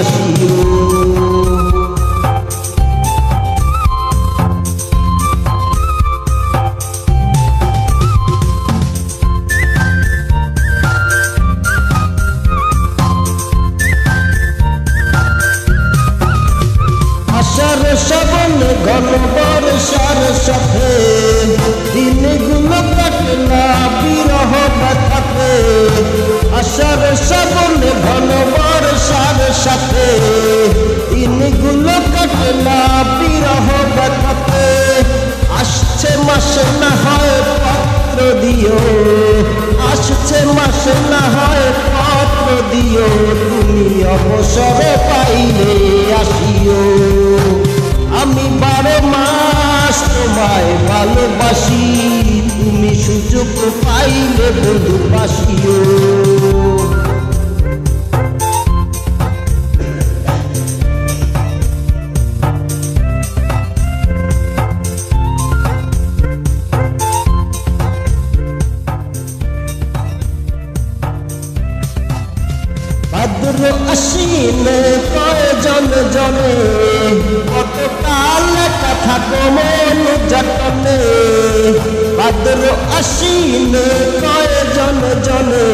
বন্ধু সাথে, দিনগুলো কাটে না বিরহ ব্যথাতে। আসছে মাসে না হয় পত্র দিও, আসছে মাসে না হয় পত্র দিও। তুমি অবসর পাইলে আসিও। আমি বারো মাস তোমায় ভালোবাসি, তুমি সুযোগ পাইলে বন্ধু বাসিও। ভাদ্র আশ্বিনে কয়জন জনে কত কাল কথা কমন যতনে ভাদ্র আশ্বিনে কয়জন জনে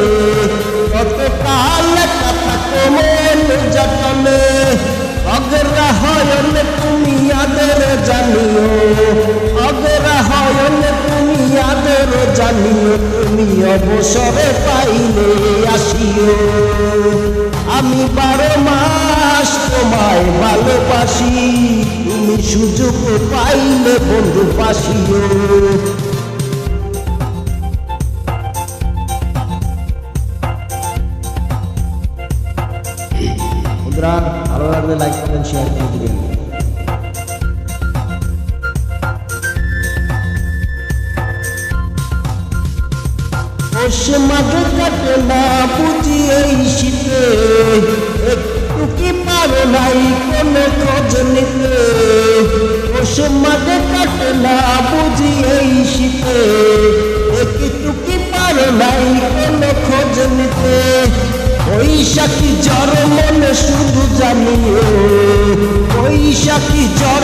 কত কাল কথা কমন যতনে অগ্রহায়ণ তুমি আদর জানিও। অগ্রহায়ণ তুমি আদর জানিও। তুমি অবসরে পাইলে আসিও। আমি বারো মাস তোমায় ভালোবাসি। তুমি সুযোগ পাইলে বন্ধু পাশিও বন্ধুরা, ভালো লাগলে লাইক করেন শেয়ার করে দিবেন। মাঘে কাটে না বুঝি এই শীতে। একটু কি পারো নাই কোনো খোঁজ নিতে। মাঘে কাটে না বুঝি এই শীতে। একটু কি পারো নাই কোনো খোঁজ নিতে। ওই সাথী জ্বর মনে শুধু জানিও সাথী জ্বর